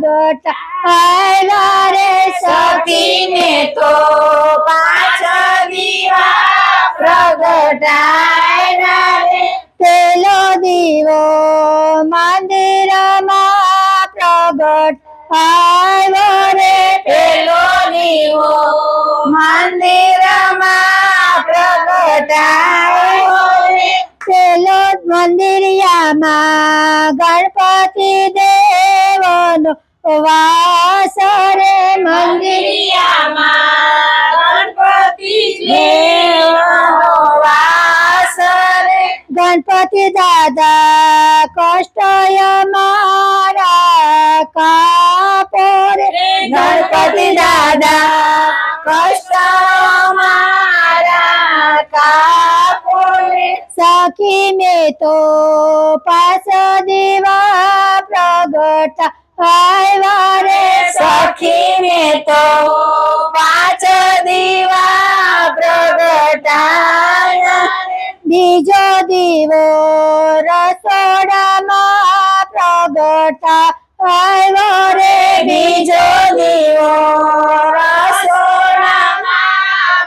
પ્રગટાવ્યા રે સખીને તો પાંચ દીવા પ્રગટાયરા રે. પેલો દીવો મંદિરમાં પ્રગટ આવ્યો રે. પેલો દીવો મંદિરમાં પ્રગટાયો રે. પેલો મંદિરિયામાં ગણપતિ દેવનો વાસ રે મંદિર મંદિરિયામાં ગણપતિ દાદા કષ્ટય મારા કાપો રે. ગણપતિ દાદા કષ્ટ મારા કાપો રે. સખી મેં તો પાસ દેવા પ્રગટ આવ્યા રે સખીને તો પાંચ દીવા પ્રગટાયા બીજો દીવો રસોડામાં પ્રગટા આવ્યો રે બીજો દીવો રસોડામાં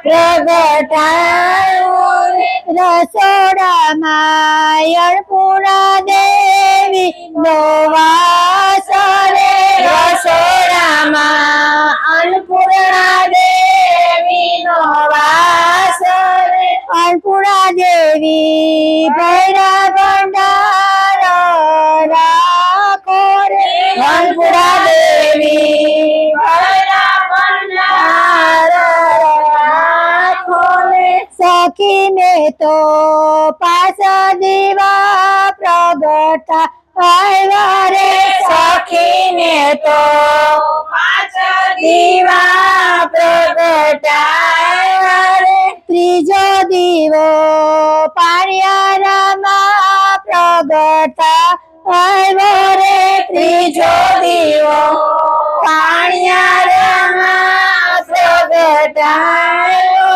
પ્રગટાયો. રસોડામાં અર્પુણા દેવી દેવી ભૈરા ભંડાર રાખો રે અન્નપૂર્ણા દેવી ભૈરા ભંડાર રાખો રે. સખી મે તો પાસ દીવા પ્રગટા આવ્યા રે સખીને તો પાસ દીવા પ્રગટાયા રે. ત્રીજો દીવો પારિયારામાં પ્રગટ આવ્યો રે ત્રીજો દીવો પાણિયારામાં પ્રગટાયો.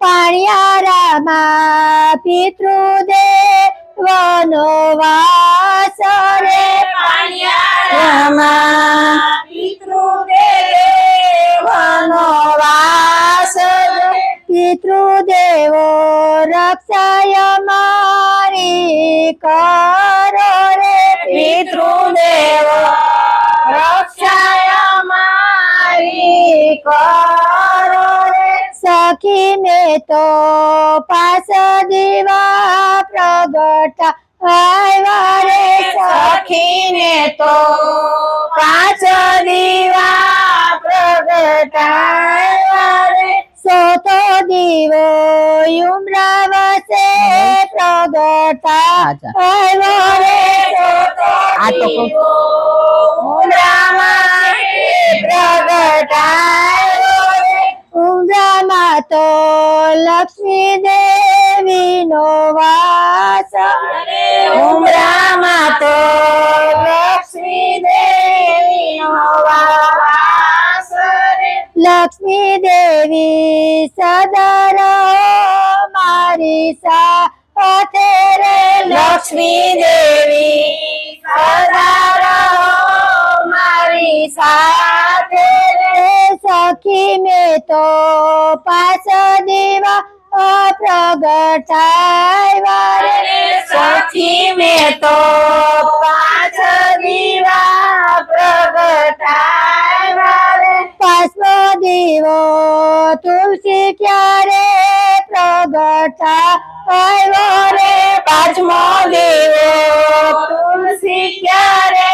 પાણિયારામાં પિતૃદેવનો વાસ રે પાણિયારામાં પિતૃદેવનો વાસ. પિતૃદેવો રક્ષાય મારી કરો રે પિતૃદેવ રક્ષાય મારી કરો રે સખી મેં તો પાસ દીવા પ્રગટ આવ્યા રે સખીને તો પાંચ દીવા પ્રગટાયા રે સોતો દીવો યુમ્રાવસે પ્રગટ આવ્યો રે આ તો ઉમરામાં તો લક્ષ્મી દેવીનો વાસ. ઉમરામાં તો લક્ષ્મી દેવીનો વાસ. રે. લક્ષ્મી દેવી સદા મારી સાથે રે લક્ષ્મી દેવી સદા રહો મારી સાથે રે. રે સખી મેં તો પાસ દીવા પ્રગટાવ્યા રે સખી મેં તો પાંચ દીવા પ્રગટાવ્યા રે. પાંચમો દીવો તુલસી ક્યારે પ્રગટ આવ્યો રે પાંચમો દેવો તુલસી ક્યારે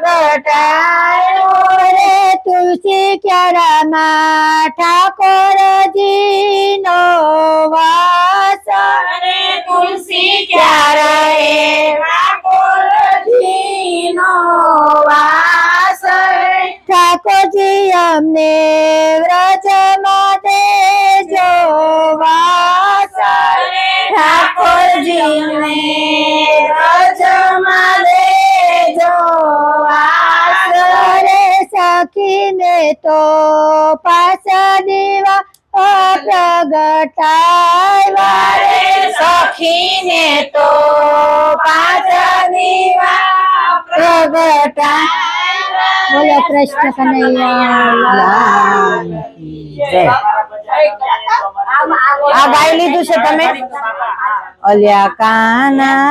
પ્રગટાયો રે તુલસી ક્યારામાં ઠાકોરજી નો વાસ રે તુલસી ક્યારે ઠાકોરજીનો વાસ રે. ઠાકોરજી અમને વ્રજમાં સખીને તો પાસ દીવા પ્રગટાવ્યા રે સખીને તો પાંચ દીવા પ્રગટાયા બોલો કૃષ્ણ કનૈયા જય. આ ગાઈ લીધું છે તમે અલ્યા કાના